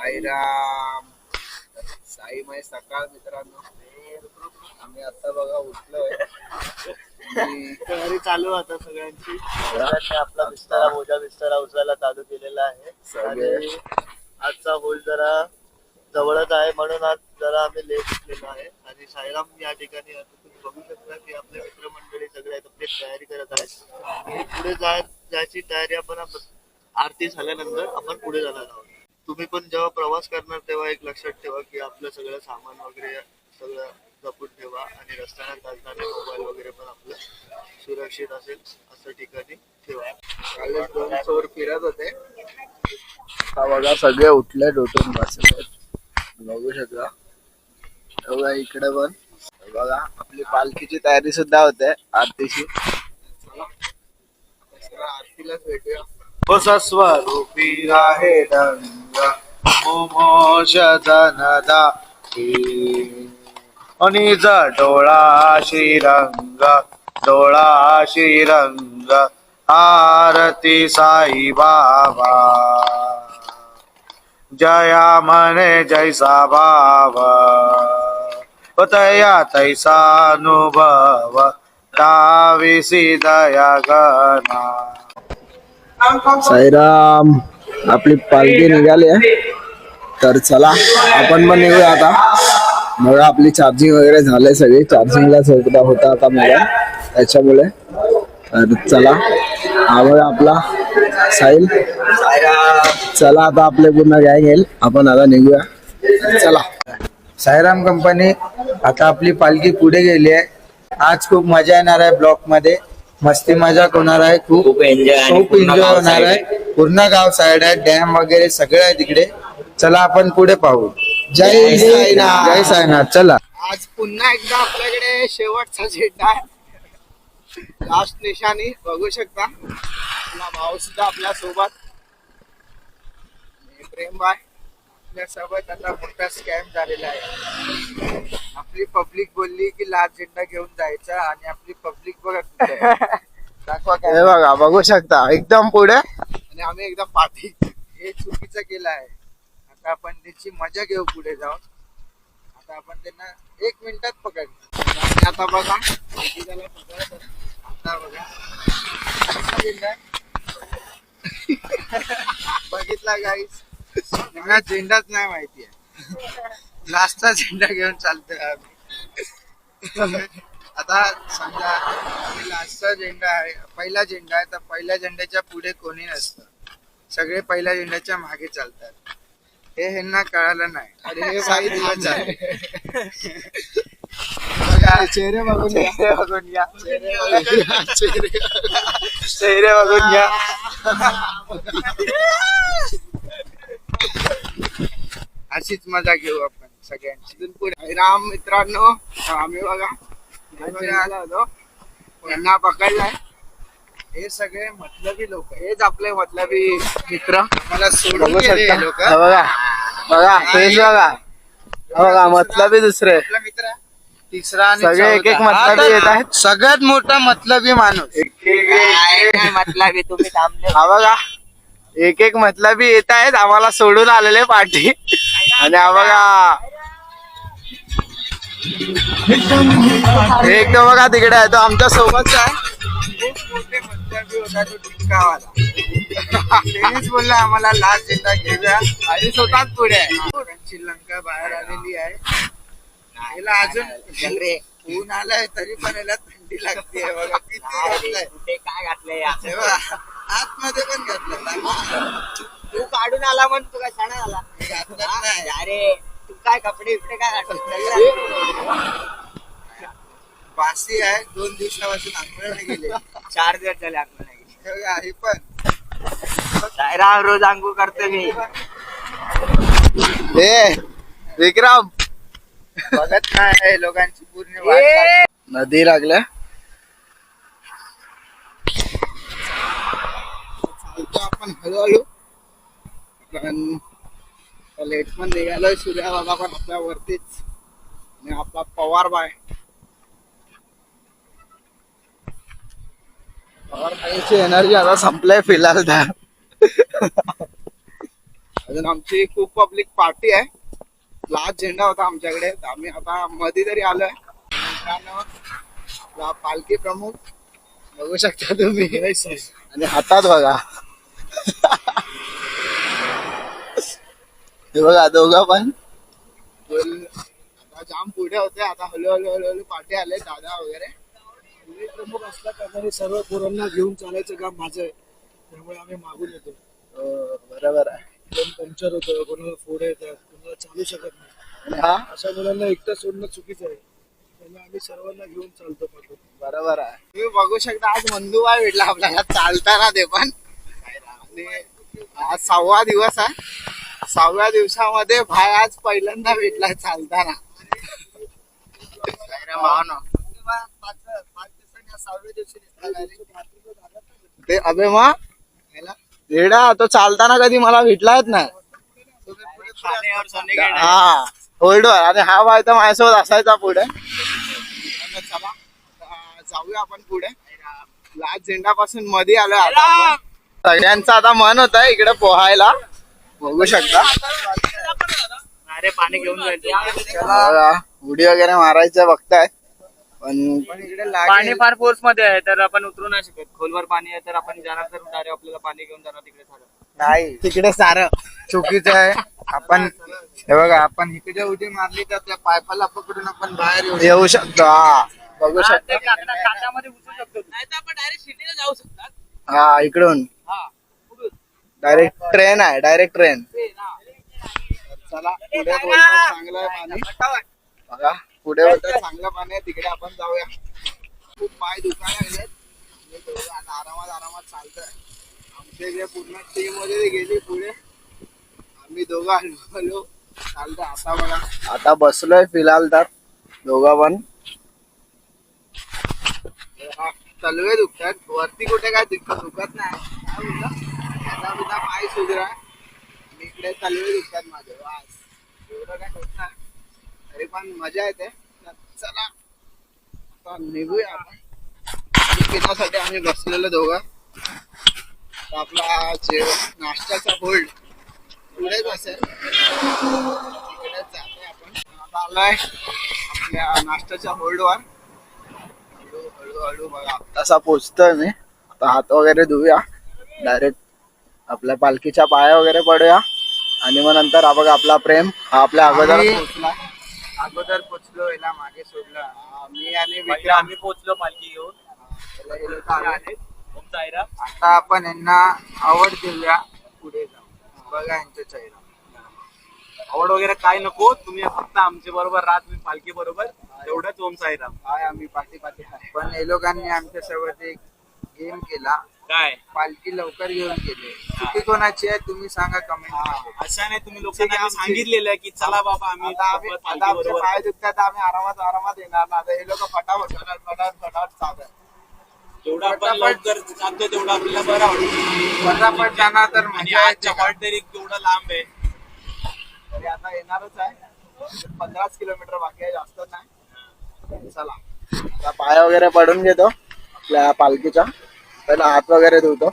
साईराम. साईमय सकाळ मित्रांनो. आम्ही आता बघा उठलोय. तयारी चालू आता सगळ्यांची. सगळ्यांनी आपला बिस्तारा मोजा बिस्तारा उचलायला चालू केलेला आहे. आणि आजचा होल जरा जवळच आहे म्हणून आज जरा आम्ही लेट उठलेलो आहे. आणि साईराम या ठिकाणी आता तुम्ही बघू शकता की आपले मित्रमंडळी सगळे आपली तयारी करत आहेत. आणि पुढे जाय जायची तयारी आपण आप- आरती झाल्यानंतर आपण पुढे जाणार आहोत. तुम्ही पण जेव्हा प्रवास करणार तेव्हा एक लक्षात ठेवा की आपलं सगळं सामान वगैरे सगळं जपून ठेवा आणि रस्त्याने चालताना मोबाईल वगैरे पण आपलं सुरक्षित असेल असं ठिकाणी ठेवा. कालच दोन चोर फिरत होते. बघा सगळे उठले उठून बसले बघू शकता. बघा इकडे पण. बघा आपली पालखीची तयारी सुद्धा होते आरतीची. आरतीलाच भेटूया. स्वरूपी आहे रंग मोमोश जनदा निज डोळा श्रीरंग डोळा श्रीरंग आरती साई बाबा। जया मने जैसा बाबा तया तैसा अनुभव दाविसी दया गणा। साईराम आपली पालखी निघाली आहे. तर चला आपण पण निघूया आता. मग आपली चार्जिंग वगैरे झाले सगळी. चार्जिंगला सुद्धा होता आता मोबाईल त्याच्यामुळे. तर चला. बघा आपला साहिल. चला आता आपले पूर्ण गँग येईल. आपण आता निघूया. चला. साईराम कंपनी आता आपली पालखी पुढे गेली आहे. आज खूप मजा येणार आहे ब्लॉकमध्ये. मस्ती मजा होणार आहे. खूप खूप एन्जॉय खूप एन्जॉय होणार आहे. पूर्ण गाव साईड आहे. डॅम वगैरे सगळं आहे तिकडे. चला आपण पुढे पाहू. जय साईनाथ. जय साईनाथ. चला. आज पुन्हा एकदा आपल्याकडे शेवटचा झेंडा आहे. लास्ट निशाणी. बघू शकता. आपला भाऊ सुद्धा आपल्यासोबत. प्रेम बाय आपल्यासोबत आता मोठा स्कॅम झालेला आहे. आपली पब्लिक बोलली की लास्ट झेंडा घेऊन जायचा आणि आपली पब्लिक बघा कुठे आहे. दाखवा हे बघा बघू शकता. एकदम पुढे. आणि आम्ही एकदम पाठी हे चुकीचं केलं आहे. आता आपण त्याची मजा घेऊ पुढे जाऊन. आता आपण त्यांना एक मिनिटात पकड. आता बघा. पकडत आता बघा. बघितला गाईस मला झेंडाच नाही माहिती आहे. लास्टचा झेंडा घेऊन चालतोय आम्ही. आता समजा लास्टचा झेंडा आहे. पहिला झेंडा आहे. तर पहिल्या झेंड्याच्या पुढे कोणी नसतं. सगळे पहिल्या झेंड्याच्या मागे चालतात. हे ह्यांना कळालं नाही. अरे हे काही दिवस आहे बघा, चेहरे बघून घ्या. चेहरे बघून घ्या. चेहरे बघून घ्या. अशीच मजा घेऊ आपण सगळ्यांची. पुढे. राम मित्रांनो आम्ही बघा. आलो होतो यांना पकडलाय. हे सगळे मतलबी लोक हेच आपले मतलबी मित्र. मला सोडून बघू गेले शकता. लोक. हा बघा. बघा फेस बघा. हा बघा मतलबी दुसरे. आपला मित्र तिसरा आणि सगळे एक एक चौथा. हा मतलबी तर येत आहेत. सगळ्यात मोठा मतलबी माणूस. म्हटलं तुम्ही थांबले. हा बघा. एक एक मतलबी येत आहेत. आम्हाला सोडून आलेले पाठी. आणि हा बघा. एक तो बघा तिकडे आहे तो. आमच्या सोबतचा आहे. खूप मोठे मतलबी होता तो टिपकावाला त्यानेच बोलला आम्हाला लास्ट झेंडा घेऊया आणि स्वतःच पुढे आहे. त्यांची लंका बाहेर आलेली आहे. याला अजून ऊन आलाय तरी पण याला थंडी लागते. बघा किती घातलंय. काय घातलंय आतमध्ये पण घातलं तू काढून आला म्हण तुला शाणा आला. अरे तू काय कपडे बिपडे काय घातले? बासी आहे दोन दिवसापासून आंघोळ गेले. चार दिवस झाले अंघोळ नाही केली. हे बघा, हे पण. साईराम रोज अंघोळ करतो मी. ए विक्रम. बघत नाही लोकांची पूर्ण वाट! नदी लागल्या. चालतो आपण हळूहळू. पण लेट पण निघालोय सूर्या बाबा पण आपल्या वरतीच. आणि आपला पवार बाय. एनर्जी आता संपलाय फिलहाल तर. अजून आमची खूप पब्लिक पार्टी आहे. लास्ट झेंडा होता आमच्याकडे. आम्ही आता मध्ये तरी आलोय. मित्रांनो, पालखी प्रमुख. बघू शकता तुम्ही. आणि हातात बघा. हे बघा दोघं पण. आता जाम पुढे होते. आता हळू हळू हळू हळू पाठी आले. दादा वगैरे. मी प्रमुख असल्या कारणाने सर्व पोरांना घेऊन चालायचं काम माझं आहे. त्यामुळे आम्ही मागून येतो. हो, बरोबर आहे. कोण पंक्चर होतं कोणाला फोड येतात कोणाला चालू शकत नाही. हा? अशा मुलांना एकटं सोडणं चुकीचं आहे. त्यामुळे आम्ही सर्वांना घेऊन चालतो मागून. बरोबर आहे. तुम्ही बघू शकता आज मंदूबाई भेटला आपल्याला. चालताना ते पण. आणि आज सहावा दिवस आहे. सहाव्या दिवसामध्ये भाई आज पहिल्यांदा भेटला चालताना. भावनो? ते अबे मा रेडा तो चालताना कधी मला भेटलाच नाही. हा होल्डवर आणि हा बाय तर माझ्यासोबत असायचा पुढे. चला. जाऊया आपण पुढे. लास्ट झेंडा पासून मध्ये आलोय आता. सगळ्यांचं आता मन होत आहे इकडे पोहायला. बघू शकता. अरे पाणी घेऊन उडी वगैरे मारायचं बघताय. पण इकडे पाणी फार फोर्समध्ये आहे तर आपण उतरू नाही शकत. खोलवर पाणी आहे तर आपण जाणार तर डायरेक्ट आपल्याला पाणी घेऊन जाणार तिकडे सारं. नाही तिकडे सारं. चुकीचं आहे. आपण हे बघा आपण इकडे उडी मारली तर त्या पायपाला पकडून आपण बाहेर येऊ येऊ शकतो हा. बघू हा, शकता. नाही तर आपण डायरेक्ट सिटीला जाऊ शकतात. हा इकडून. हा कुठून? डायरेक्ट ट्रेन आहे डायरेक्ट ट्रेन ते ना. चला पुढे बोलतात चांगलं आहे पाणी बघा. पुढे चांगलं पाणी आहे तिकडे आपण जाऊया. खूप पाय दुखायला आता आरामात आरामात चालतोय. आमचे जे पूर्ण टीममध्ये गेली पुढे आम्ही दोघं हळू चालतोय आता बघा. आता बसलोय फिलहाल तर दोघं पण. तलवे दुखतात वरती कुठे काय दुखत दुखत नाही. आता सुद्धा पाय सुधरा इकडे तलवे दुखतात माझे. वास. एवढं काय होत नाही. तरी पण मजा येते. चला आता निघूया आपण. पिण्यासाठी आम्ही बसलेलो दोघं. आपला जे नाश्त्याचा होल्ड पुढेच असेल. तिकडेच जातोय आपण. आता आलोय आपल्या नाश्त्याच्या होल्डवर हळू हळू हळू बघा. तसा पोचतोय मी. आता हात वगैरे धुऊया. डायरेक्ट आपल्या पालखीच्या पाया वगैरे पडूया. आणि मग नंतर हा बघा आपला प्रेम. हा आपल्या अगोदर पोचला अगोदर पोचलो याला मागे सोडलं. मी आणि पहिले विक्रम. आम्ही पोहोचलो पालखी घेऊन. त्याला हे लोकं आले. ओम साईराम. आता आपण यांना आवड देऊया पुढे जाऊ बघा यांचा चेहरा. आवड वगैरे काय नको तुम्ही फक्त आमच्या बरोबर राहा तुम्ही पालखी बरोबर. तेवढंच ओम साईराम हाय आम्ही पाठी पाठी पण हे लोकांनी आमच्यासोबत एक गेम केला. काय? पालखी लवकर घेऊन गेले. चुकी कोणाची आहे तुम्ही सांगा कमेंट असं नाही तुम्ही लोकांना आम्ही सांगितलेलं की चला बाबा आम्ही आता आम्ही सोबत आता पालखी आमचे बरोबर पाय दुखतात आम्ही आरामात आरामात येणार ना आता हे लोक फटाफट फटाफट फटाफट फटाफट चालत जेवढं आपण लवकर जातो तेवढं आपल्याला बरं वाटतं. पटापट जाणार तर आणि मजा आज येते का? जवळ तरी केवढं लांब आहे. तरी आता येणारच आहे. पंधराच किलोमीटर बाकी आहे जास्त नाही. चला. आता पाय वगैरे पडून घेतो आपल्या पालखीच्या पहिला हात वगैरे धुतो.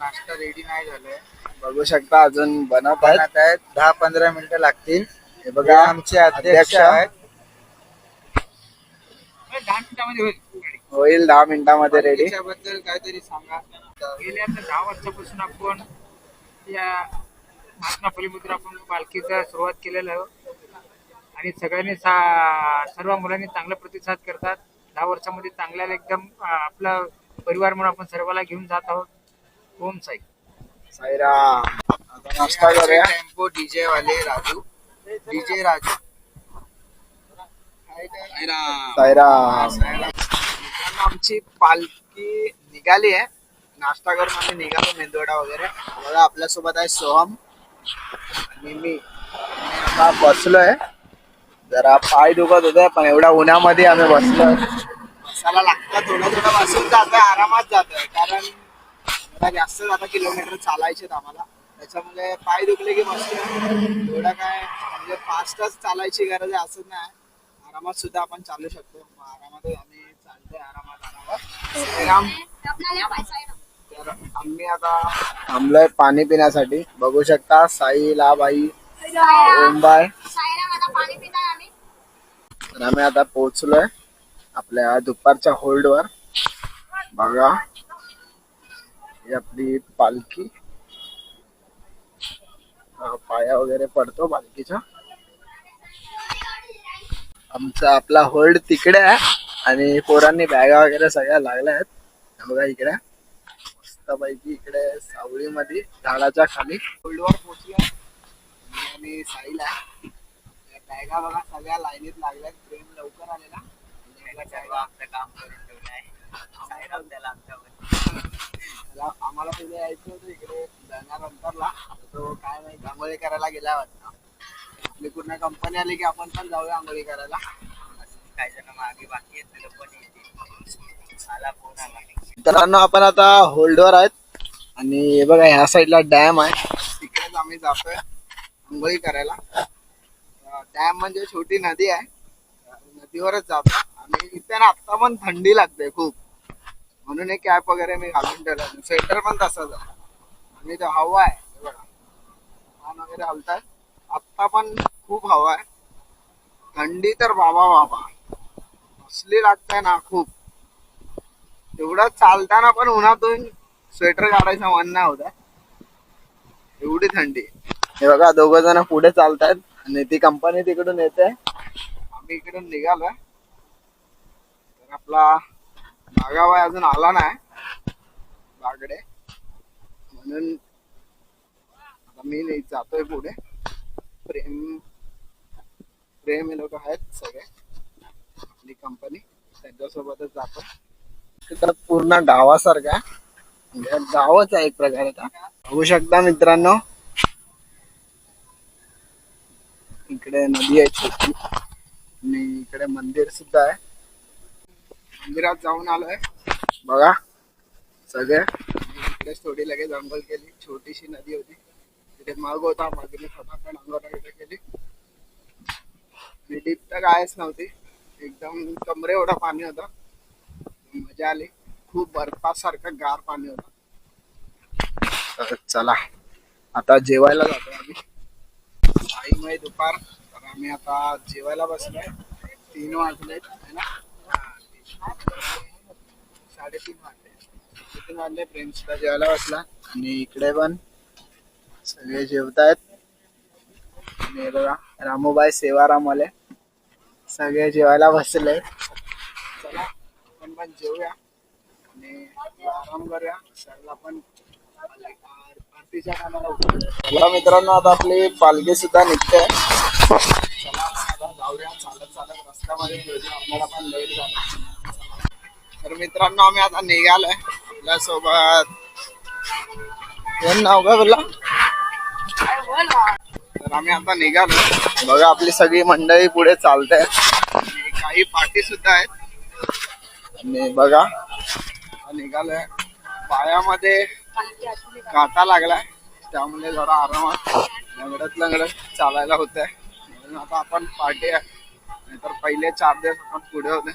नाश्ता रेडी नाही झालाय. बघू शकता अजून बनवत आहेत. दहा पंधरा मिनिटं लागतील. हे बघा आमचे अध्यक्ष आहेत दहा मिनिटामध्ये होईल होईल दहा मिनिटामध्ये रेडी त्याच्याबद्दल काहीतरी सांगा. गेल्या आता दहा वर्षापासून आपण या महात्मा फुलेमुद्रा आपण पालखीचा सुरुवात केलेलं आहे. आणि सगळ्यांनी सा- सर्व मुलांनी चांगला प्रतिसाद करतात. दहा वर्षामध्ये चांगल्याला एकदम अं, आपला परिवार म्हणून आपण सर्वाला घेऊन जात आहोत. ओम साई. साईरा आता नाश्ता करूया. टेम्पो डीजे वाले राजू. डीजे राजू. आमची पालखी निघाली आहे. नाश्ता करून आम्ही निघालो मेंदोडा वगैरे. बघा आपल्यासोबत आहे सोहम आणि मी. बसलोय. जरा पाय दुखत होते पण एवढ्या उन्हामध्ये आम्ही बसलोय. बसायला लागतं थोडं थोडं बसून जातोय आरामात जातोय. कारण थोडा जास्तच आता किलोमीटर चालायचे आम्हाला. त्याच्यामुळे पाय दुखले की मस्त थोडा काय म्हणजे फास्टच चालायची गरज आहे असं नाही. आरामात सुद्धा आपण चालू शकतो. आरामात आम्ही चालतोय आरामात आरामात. तर आम्ही आता थांबलोय पाणी पिण्यासाठी. बघू शकता साई लाबाई ओंबाय तर आम्ही आता पोहोचलोय आपल्या दुपारच्या होल्डवर. बघा ही आपली पालखी. पाया वगैरे पडतो पालखीच्या. आमचा आपला होल्ड तिकडे आहे आणि पोरांनी बॅगा वगैरे सगळ्या लागल्या आहेत. बघा इकडे. मस्तपैकी इकडे सावळीमध्ये झाडाच्या खाली. होल्डवर पोहोचलो आणि साईला या बॅगा बघा सगळ्या लाईनीत लागल्यात ट्रेन लवकर आलेला. काम करून आम्हाला पुढे यायचं होतं इकडे जाणार अंतरला. तो काय नाही आंघोळी करायला गेला वाटतं. आपली पूर्ण कंपनी आली की आपण पण जाऊया आंघोळी करायला. काही जण मागे बाकी आहेत पण आला फोन आला. मित्रांनो आपण आता होल्डवर आहेत. आणि हे बघा ह्या साईडला डॅम आहे. तिकडेच आम्ही जातोय आंघोळी करायला. डॅम म्हणजे छोटी नदी आहे. नदीवरच जातो. आणि इथे ना आता पण थंडी लागते खूप. म्हणून एक कॅप वगैरे मी घालून ठेवला. स्वेटर पण तसाच आहे. आणि तो हवा आहे. हे बघा. पान वगैरे हलतात आत्ता पण खूप हवा आहे. थंडी तर बाबा बाबा. असली लागताय ना खूप. एवढं चालताना पण उन्हातून स्वेटर काढायचं मन नाही होत. एवढी थंडी हे बघा दोघ जण पुढे चालतायत. आणि ती कंपनी तिकडून येते. आम्ही इकडून निघालोय. तर आपला बागाबाई अजून आला नाही. बागडे. म्हणून आता मी नाही जातोय पुढे. प्रेम प्रेम हे लोक आहेत सगळे. आपली कंपनी त्यांच्यासोबतच जातो. तिथं पूर्ण गावासारखं आहे. म्हणजे गावच आहे एक प्रकारे बघू शकता मित्रांनो. इकडे नदी आहे छोटी. आणि इकडे मंदिर सुद्धा आहे. मंदिरात जाऊन आलोय. बघा. सगळे. इकडे थोडी लगेच अंघोळ केली. छोटीशी नदी होती. तिथे मग होता स्वतः फटाफट अंघोळ वगैरे केली. डीप तर कायच नव्हती. एकदम कमरे एवढा पाणी होता. मजा आली. खूप बर्फासारखं गार पाणी होतं. तर चला आता जेवायला जातो आम्ही. आई मै दुपार तर आम्ही आता जेवायला बसलोय. तीन वाजले ना? साडेतीन वाजले. तीन वाजले फ्रेंड्सला जेवायला बसला. आणि इकडे पण सगळे जेवतायत. आणि हे बघा रामूबाई सेवाराम आले सगळे जेवायला बसले चला आपण पण जेवूया आणि आराम करूया. सगळं आपण आरतीच्या कामाला. चला मित्रांनो आता आपली पालखी सुद्धा निघते. चला आता जाऊया. चालत चालत रस्त्यामध्ये. आपल्याला पण लेट झाला. तर मित्रांनो आम्ही आता निघालोय आपल्यासोबत कोण नाव काय बोलला? तर आम्ही आता निघालो. बघा आपली सगळी मंडळी पुढे चालत आणि काही पार्टी सुद्धा आहेत. आणि बघा निघालोय. पायामध्ये काटा लागलाय. त्यामुळे जरा आरामात लंगडत लंगडत चालायला होत आहे म्हणून आता आपण पार्टी आहे. नाहीतर पहिले चार दिवस आपण पुढे होते.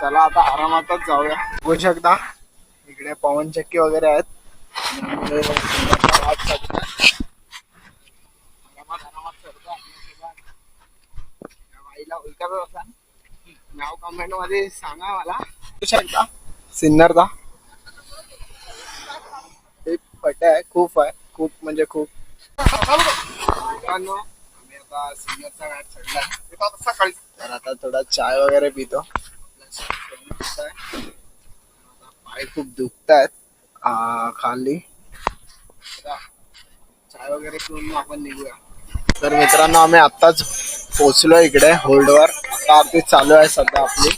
चला आता आरामातच जाऊया. बघू शकता इकडे पवनचक्की वगैरे आहेत त्यामुळे संध्याकाळचा वाट साधतोय. आरामात आरामात चढतो आपल्यासोबत. ओळखत असाल नाव कमेंटमध्ये सांगा मला. सिन्नरचा पट आहे खूप आहे खूप म्हणजे खूप. मित्रांनो आम्ही आता सिनियरचा घाट चढला सकाळी. तर आता थोडा चाय वगैरे पितो. पाय खूप दुखत आहेत खाली. चाय वगैरे पिऊन आपण निघूया. तर मित्रांनो आम्ही आत्ताच पोहोचलो इकडे होल्डवर. आरती चालू आहे सध्या आपली.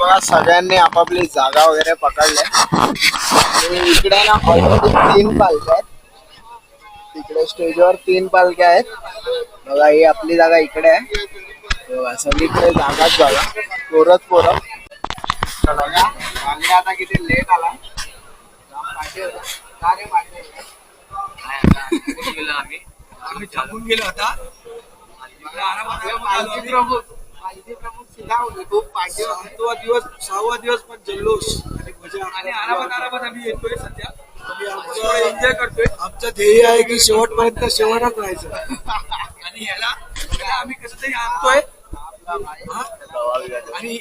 बघा सगळ्यांनी आपापली जागा वगैरे पकडले. आणि इकडे ना तीन पालख्या आहेत. तिकडे स्टेजवर तीन पालख्या आहेत. बघा ही आपली जागा इकडे आहे. सगळीकडे जागाच बघा पोरच पोरं. आले आता किती लेट आला? आम्ही थांबून गेलो आता. आपलं पालखी प्रमुख पालखी प्रमुख सुद्धा होते. खूप पाठी होते. सातवा दिवस सहावा दिवस पण जल्लोष. आणि मजा आणि आरामात आरामात आम्ही येतोय सध्या. एन्जॉय करतोय. आमचं ध्येय आहे की शेवटपर्यंत शेवटच राहायचं. आणि ह्याला आम्ही कसं तरी आणतोय? आणि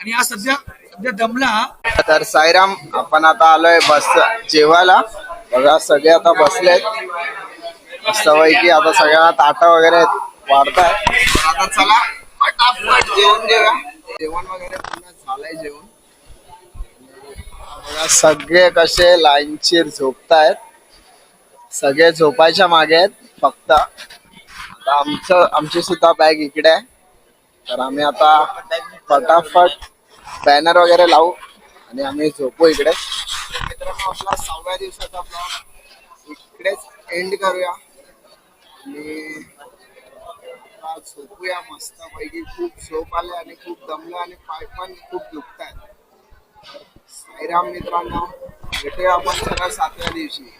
आणि हा सध्या सध्या दमला तर साईराम आपण आता आलोय बस जेवायला. बघा सगळे आता बसलेत. मस्तपैकी आता सगळ्यांना ताटा वगैरे वाढताय आता चला जेवण जेवा जेवण वगैरे पूर्ण झालंय जेवण. बघा सगळे कसे लाईनशीर झोपतायत. सगळे झोपायच्या मागे आहेत फक्त. आमचं आमची सुद्धा बॅग इकडे आहे. तर आम्ही आता फटाफट बॅनर वगैरे लावू आणि आम्ही झोपू इकडे. मित्रांनो आपला सहाव्या दिवसाचा ब्लॉग इकडेच एंड करूया. आणि झोपूया मस्त पैकी खूप झोप आले आणि खूप दमलं आणि पाय पण खूप दुखत आहेत साईराम मित्रांनो भेटूया आपण सगळ्या सातव्या दिवशी.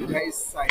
जय साई